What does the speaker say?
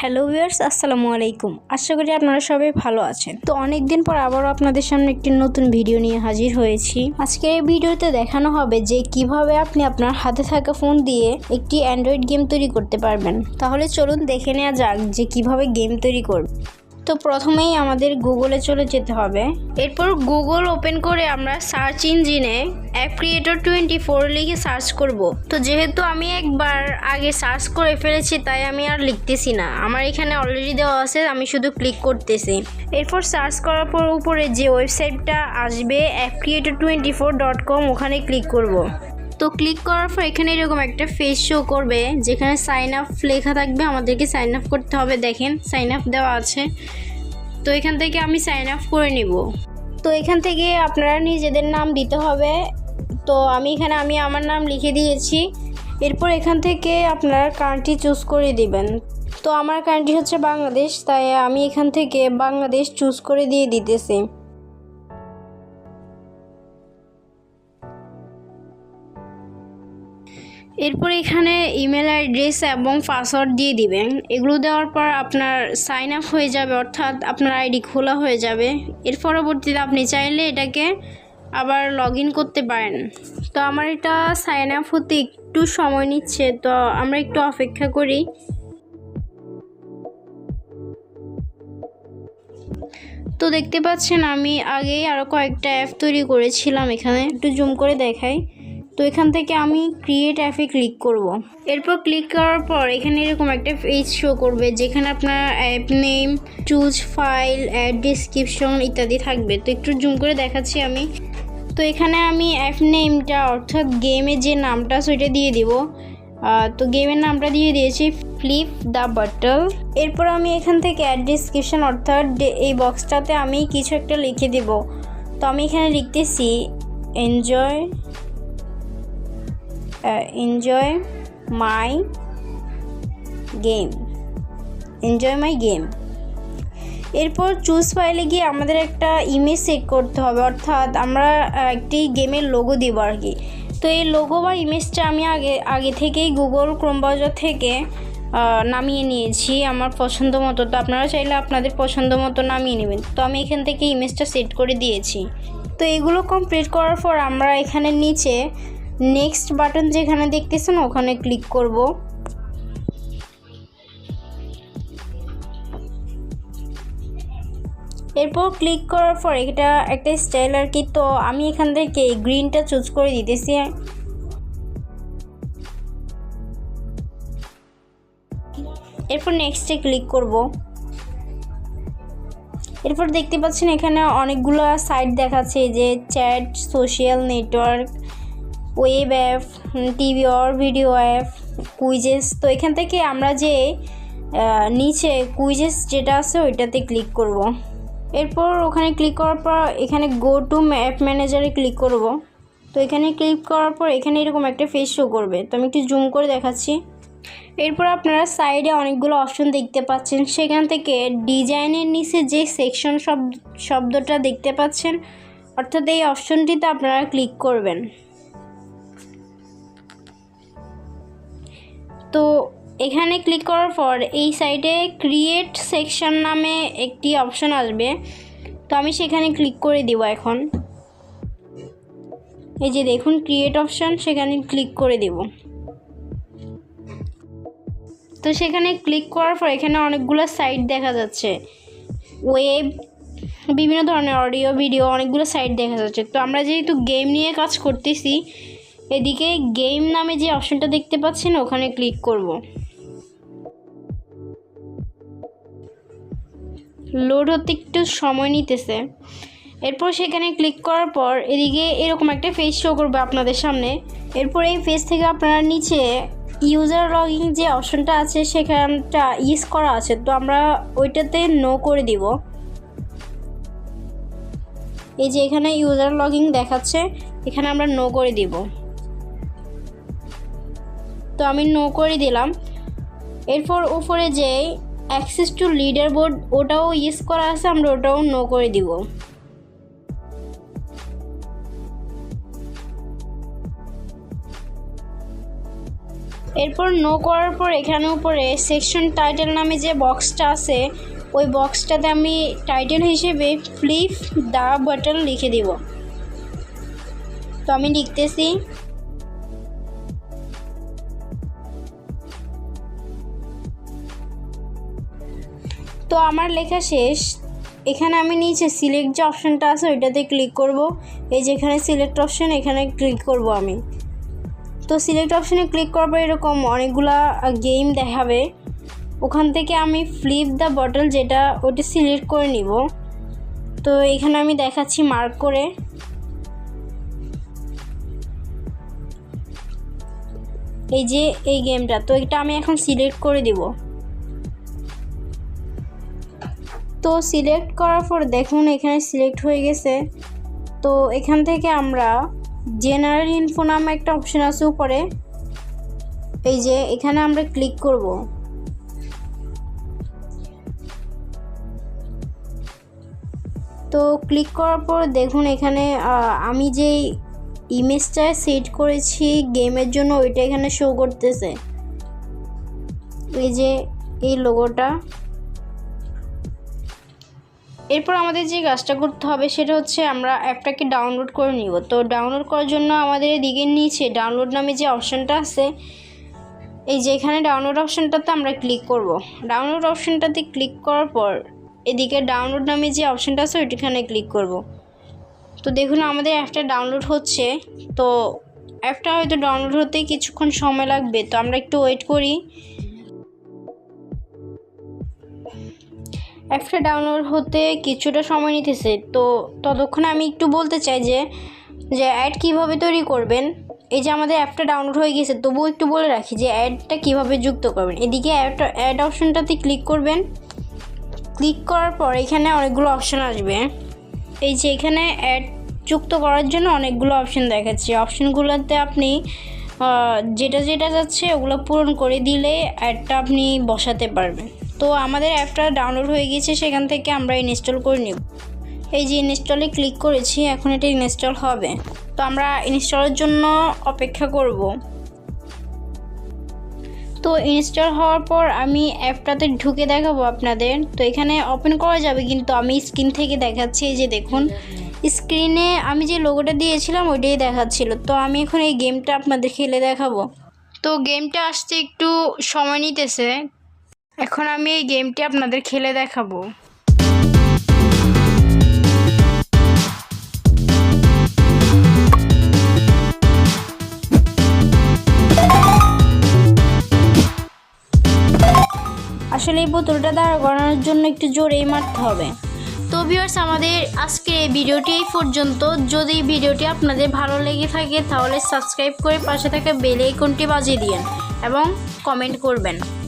Hello viewers, আসসালামু আলাইকুম। আশা করি আপনারা সবাই ভালো আছেন। তো অনেক দিন পর আবারও আপনাদের সামনে একটি নতুন ভিডিও নিয়ে হাজির হয়েছি। আজকে এই ভিডিওতে দেখানো হবে যে কীভাবে আপনি আপনার হাতে থাকা ফোন দিয়ে একটি অ্যান্ড্রয়েড গেম তৈরি করতে পারবেন। তাহলে চলুন দেখে নেওয়া যাক যে কীভাবে গেম তৈরি করবে। তো প্রথমেই আমাদের গুগলে চলে যেতে হবে। এরপর গুগল ওপেন করে আমরা সার্চ ইঞ্জিনে অ্যাপ ক্রিয়েটর টোয়েন্টি ফোর লিখে সার্চ করব। তো যেহেতু আমি একবার আগে সার্চ করে ফেলেছি, তাই আমি আর লিখতেছি না। আমার এখানে অলরেডি দেওয়া আছে, আমি শুধু ক্লিক করতেছি। এরপর সার্চ করার পর উপরে যে ওয়েবসাইটটা আসবে app creator twenty four dot com ওখানে ক্লিক করব। তো ক্লিক করার পর এখানে এরকম একটা ফেস শো করবে, যেখানে সাইন আপ লেখা থাকবে, আমাদেরকে সাইন আপ করতে হবে। দেখেন সাইন আপ দেওয়া আছে। তো এখান থেকে আমি সাইন আপ করে নিব। তো এখান থেকে আপনারা নিজেদের নাম দিতে হবে। তো আমি এখানে, আমি আমার নাম লিখে দিয়েছি। এরপর এখান থেকে আপনারা কান্ট্রি চুজ করে দিবেন। তো আমার কান্ট্রি হচ্ছে বাংলাদেশ, তাই আমি এখান থেকে বাংলাদেশ চুজ করে দিয়ে দিতেছি। এরপর এখানে ইমেল অ্যাড্রেস এবং পাসওয়ার্ড দিয়ে দিবেন। এগুলো দেওয়ার পর আপনার সাইন আপ হয়ে যাবে, অর্থাৎ আপনার আইডি খোলা হয়ে যাবে। এর পরবর্তীতে আপনি চাইলে এটাকে আবার লগ করতে পারেন। তো আমার এটা সাইন আপ হতে একটু সময় নিচ্ছে, তো আমরা একটু অপেক্ষা করি। তো দেখতে পাচ্ছেন আমি আগেই আরও কয়েকটা অ্যাপ তৈরি করেছিলাম এখানে। একটু জুম করে দেখাই। তো এখান থেকে আমি ক্রিয়েট অ্যাপে ক্লিক করব। এরপর ক্লিক করার পর এখানে এরকম একটা পেজ শো করবে, যেখানে আপনার app name choose file add description ইত্যাদি থাকবে। তো একটু জুম করে দেখাচ্ছি আমি। তো এখানে আমি অ্যাপ নেমটা অর্থাৎ গেমে যে নামটা সেটা দিয়ে দিব। তো গেমের নামটা দিয়ে দিয়েছি ফ্লিপ দ্য বাটল এরপর আমি এখান থেকে অ্যাড ডিসক্রিপশন অর্থাৎ এই বক্সটাতে আমি কিছু একটা লিখে দিব। তো আমি এখানে লিখতেছি enjoy enjoy my game enjoy my game এরপর চুজ ফাইলে গিয়ে আমাদের একটা ইমেজ সেট করতে হবে। অর্থাৎ আমরা একটি গেমের লোগো দিব আর কি। তো এই লোগো বা ইমেজটা আমি আগে আগে থেকেই গুগল ক্রোম ব্রাউজার থেকে নামিয়ে নিয়েছি আমার পছন্দ মতো। তো আপনারা চাইলে আপনাদের পছন্দ মতো নামিয়ে নেবেন। তো আমি এখান থেকে ইমেজটা সেট করে দিয়েছি। তো এগুলো কমপ্লিট করার পর আমরা এখানে নিচে নেক্সট বাটন যেখানে দেখতেছেন, ওখানে ক্লিক করব। এরপর ক্লিক করার পর এটা একটা স্টাইল আর কি, তো আমি এখান থেকে গ্রিনটা চুজ করে দিতেছি। এরপর নেক্সটে ক্লিক করব। এরপর দেখতে পাচ্ছেন এখানে অনেকগুলো সাইট দেখাচ্ছে যে chat social network web app TV or video app quizzes তো এখান থেকে আমরা যে নিচে কুইজেস যেটা আছে ওইটাতে ক্লিক করব। এরপর ওখানে ক্লিক করার পর এখানে গো টু অ্যাপ ম্যানেজারে ক্লিক করব। তো এখানে ক্লিক করার পর এখানে এরকম একটা ফেস শো করবে। তো আমি একটু জুম করে দেখাচ্ছি। এরপর আপনারা সাইডে অনেকগুলো অপশন দেখতে পাচ্ছেন। সেখান থেকে ডিজাইনের নিচে যে সেকশন শব্দ, শব্দটা দেখতে পাচ্ছেন, অর্থাৎ এই অপশনটিতে আপনারা ক্লিক করবেন। তো এখানে ক্লিক করার পর এই সাইডে ক্রিয়েট সেকশন নামে একটি অপশন আসবে। তো আমি সেখানে ক্লিক করে দিব এখন। এই যে দেখুন ক্রিয়েট অপশন সেখানে ক্লিক করে দিব। তো সেখানে ক্লিক করার পর এখানে অনেকগুলো সাইট দেখা যাচ্ছে। ওয়েব বিভিন্ন ধরনের অডিও ভিডিও অনেকগুলো সাইট দেখা যাচ্ছে। তো আমরা যেহেতু গেম নিয়ে কাজ করতেছি এদিকে গেম নামে যে অপশনটা দেখতে পাচ্ছেন, ওখানে ক্লিক করব। লোড হতে একটু সময় নিতেছে। এরপর সেখানে ক্লিক করার পর এদিকে এরকম একটা ফেস শো করবে আপনাদের সামনে। এরপর এই ফেস থেকে আপনারা নিচে ইউজার লগিং যে অপশনটা আছে, সেখানটা ইউজ করা আছে। তো আমরা ওইটাতে নো করে দিব। এই যে এখানে ইউজার লগিং দেখাচ্ছে, এখানে আমরা নো করে দিব। তো আমি নো করে দিলাম। এরপর উপরে যে অ্যাক্সেস টু লিডার বোর্ড ওটাও ইউজ করা আছে, আমরা ওটাও নো করে দিব। এরপর নো করার পর এখানে উপরে সেকশন টাইটেল নামে যে বক্সটা আছে, ওই বক্সটাতে আমি টাইটেল হিসেবে ফ্লিপ দ্য বাটন লিখে দিব। তো আমি লিখতেছি তো আমার লেখা শেষ। এখানে আমি নিচে সিলেক্ট যে অপশানটা আছে ওইটাতে ক্লিক করব। এই যে এখানে সিলেক্ট অপশান এখানে ক্লিক করব আমি। তো সিলেক্ট অপশানে ক্লিক করার পর এরকম অনেকগুলা গেম দেখাবে। ওখান থেকে আমি ফ্লিপ দ্য বটল যেটা ওটা সিলেক্ট করে নিব। তো এখানে আমি দেখাচ্ছি মার্ক করে। এই যে এই গেমটা তো এটা আমি এখন সিলেক্ট করে দিব। তো সিলেক্ট করার পর দেখুন এখানে সিলেক্ট হয়ে গেছে। তো এখান থেকে আমরা জেনারেল ইনফো নামে একটা অপশন আছে উপরে। এই যে এখানে আমরা ক্লিক করব। তো ক্লিক করার পর দেখুন এখানে আমি যে ইমেজটা সেট করেছি গেমের জন্য ওইটা এখানে শো করতেছে। এই যে এই লোগোটা এরপর আমাদের যে কাজটা করতে হবে সেটা হচ্ছে আমরা অ্যাপটাকে ডাউনলোড করে নিব। তো ডাউনলোড করার জন্য আমাদের এদিকে নিচে ডাউনলোড নামে যে অপশানটা আছে, এই যে এখানে ডাউনলোড অপশানটাতে আমরা ক্লিক করব। ডাউনলোড অপশানটাতে ক্লিক করার পর এদিকে ডাউনলোড নামে যে অপশানটা আছে ওইখানে ক্লিক করব। তো দেখুন আমাদের অ্যাপটা ডাউনলোড হচ্ছে। তো অ্যাপটা হয়তো ডাউনলোড হতে কিছুক্ষণ সময় লাগবে। তো আমরা একটু ওয়েট করি। অ্যাপটা ডাউনলোড হতে কিছুটা সময় নিতেছে। তো ততক্ষণে আমি একটু বলতে চাই যে যে অ্যাড কীভাবে তৈরি করবেন? এই যে আমাদের অ্যাপটা ডাউনলোড হয়ে গেছে, তবুও একটু বলে রাখি যে অ্যাডটা কীভাবে যুক্ত করবেন। এদিকে অ্যাডটা অ্যাড অপশনটাতে ক্লিক করবেন। ক্লিক করার পর এখানে অনেকগুলো অপশন আসবে। এই যে এখানে অ্যাড যুক্ত করার জন্য অনেকগুলো অপশন দেখাচ্ছে। অপশনগুলোতে আপনি যেটা যেটা যাচ্ছে ওগুলো পূরণ করে দিলে অ্যাডটা আপনি বসাতে পারবেন। তো আমাদের অ্যাপটা ডাউনলোড হয়ে গিয়েছে, সেখান থেকে আমরা ইনস্টল করে নিব। এই যে ইনস্টলে ক্লিক করেছি, এখন এটা ইনস্টল হবে। তো আমরা ইনস্টলের জন্য অপেক্ষা করব। তো ইনস্টল হওয়ার পর আমি অ্যাপটাতে ঢুকে দেখাবো আপনাদের। তো এখানে ওপেন করা যাবে, কিন্তু আমি স্ক্রিন থেকে দেখাচ্ছি। এই যে দেখুন, স্ক্রিনে আমি যে লোগোটা দিয়েছিলাম, ওইটাই দেখাচ্ছিল। তো আমি এখন এই গেমটা আপনাদের খেলে দেখাবো। তো গেমটা আসতে একটু সময় নিতেছে। এখন আমি এই গেমটি আপনাদের খেলে দেখাবো। আসলে এই বোতলটা দাঁড়া করানোর জন্য একটু জোরেই মারতে হবে। তো ভিউয়ার্স আমাদের আজকের এই ভিডিওটি এই পর্যন্ত। যদি এই ভিডিওটি আপনাদের ভালো লেগে থাকে তাহলে সাবস্ক্রাইব করে পাশে থাকা বেল আইকনটি বাজিয়ে দিন এবং কমেন্ট করবেন।